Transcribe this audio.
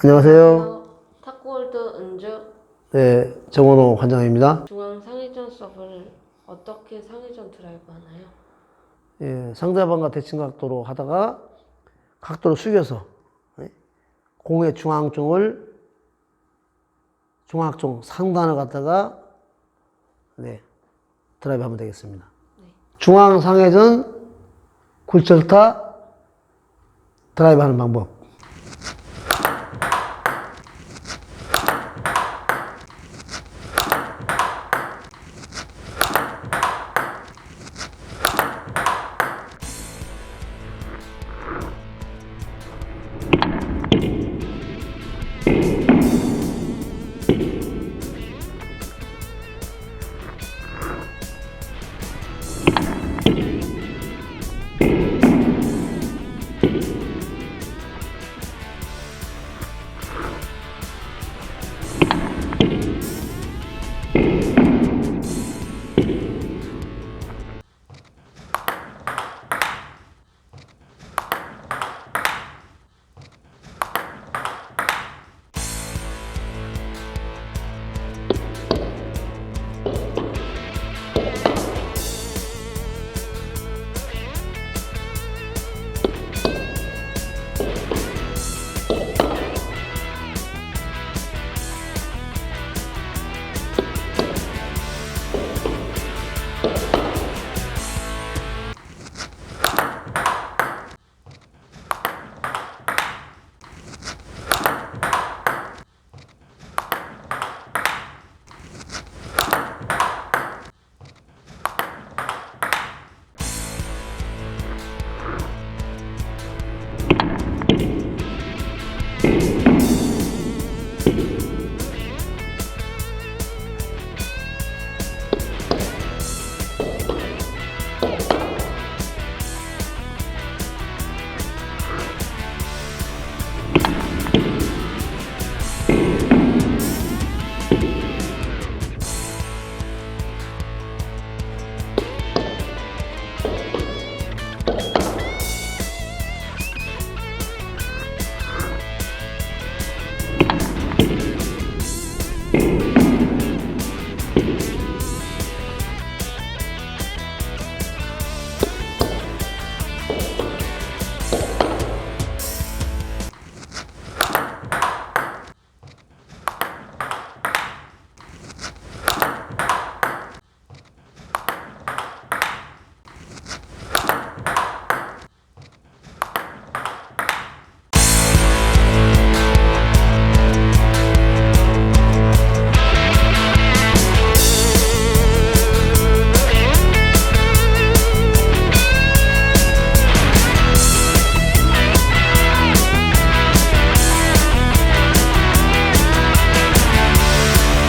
안녕하세요. 탁구월드 은주 네, 정원호 관장입니다. 중앙 상위전 서브를 어떻게 상위전 드라이브 하나요? 예, 상대방과 대칭 각도로 하다가 각도를 숙여서 예, 공의 중앙쪽을 중앙쪽 상단을 갖다가 네, 드라이브 하면 되겠습니다. 네. 중앙 상회전 굴절타 드라이브 하는 방법.